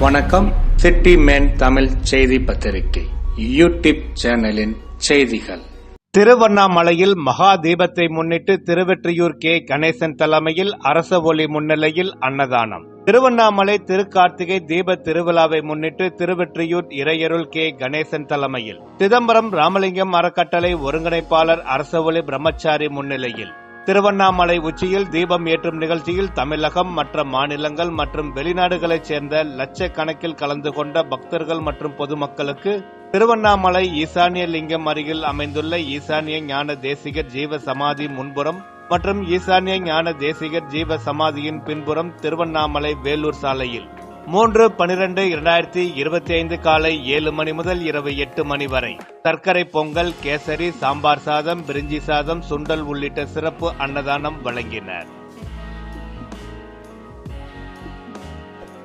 வணக்கம். City man Tamil செய்தி பத்திரிகை யூடியூப் சேனலின் செய்திகள். திருவண்ணாமலையில் மகா தீபத்தை முன்னிட்டு திருவெற்றியூர் கே. கணேசன் தலைமையில் அரச ஒளி முன்னிலையில் அன்னதானம். திருவண்ணாமலை திருக்கார்த்திகை தீப திருவிழாவை முன்னிட்டு திருவெற்றியூர் இறையருள் கே. கணேசன் தலைமையில். சிதம்பரம் ராமலிங்கம் அறக்கட்டளை ஒருங்கிணைப்பாளர் அரச ஒளி பிரம்மச்சாரி முன்னிலையில். திருவண்ணாமலை உச்சியில் தீபம் ஏற்றும் நிகழ்ச்சியில் தமிழகம் மற்ற மாநிலங்கள் மற்றும் வெளிநாடுகளைச் சேர்ந்த லட்சக்கணக்கில் கலந்து கொண்ட பக்தர்கள் மற்றும் பொதுமக்களுக்கு திருவண்ணாமலை ஈசானிய லிங்கம் அருகில் அமைந்துள்ள ஈசானிய ஞான தேசிகர் ஜீவ சமாதி முன்புறம் மற்றும் ஈசானிய ஞான தேசிகர் ஜீவ சமாதியின் பின்புறம் திருவண்ணாமலை வேலூர் சாலையில். மூன்று பனிரெண்டு இரண்டாயிரத்தி இருபத்தி ஐந்து காலை ஏழு மணி முதல் இரவு எட்டு மணி வரை. சர்க்கரை பொங்கல் கேசரி சாம்பார் சாதம் பிரிஞ்சி சாதம் சுண்டல் உள்ளிட்ட சிறப்பு அன்னதானம் வழங்கினர்.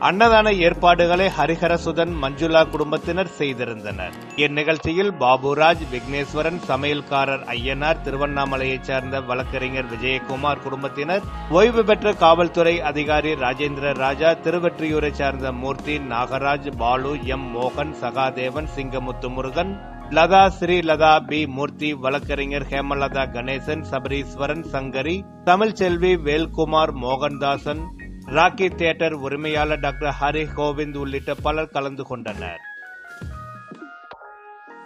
அன்னதான ஏற்பாடுகளை ஹரிஹரசுதன் மஞ்சுளா குடும்பத்தினர் செய்திருந்தனர். இந்நிகழ்ச்சியில் பாபுராஜ் விக்னேஸ்வரன் சமையல்காரர் ஐயனார் திருவண்ணாமலையைச் சேர்ந்த வழக்கறிஞர் விஜயகுமார் குடும்பத்தினர் ஓய்வு பெற்ற காவல்துறை அதிகாரி ராஜேந்திர ராஜா திருவெற்றியூரைச் சேர்ந்த மூர்த்தி நாகராஜ் பாலு எம் மோகன் சகாதேவன் சிங்கமுத்து முருகன் லதா ஸ்ரீ லதா பி மூர்த்தி வழக்கறிஞர் ஹேமலதா கணேசன் சபரீஸ்வரன் சங்கரி தமிழ்ச்செல்வி வேல்குமார் மோகன்தாசன் ராக்கி தியேட்டர் உரிமையாளர் டாக்டர் ஹரி கோவிந்த் உள்ளிட்ட பலர் கலந்து கொண்டனர்.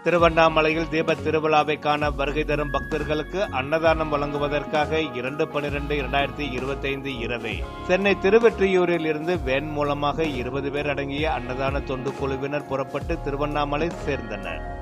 திருவண்ணாமலையில் தீப திருவிழாவை காண வருகை தரும் பக்தர்களுக்கு அன்னதானம் வழங்குவதற்காக இரண்டு பனிரெண்டு இரண்டாயிரத்தி இருபத்தைந்து இரவே. சென்னை திருவெற்றியூரில் இருந்து வேன் மூலமாக இருபது பேர் அடங்கிய அன்னதான தொண்டு குழுவினர் புறப்பட்டு திருவண்ணாமலை சேர்ந்தனர்.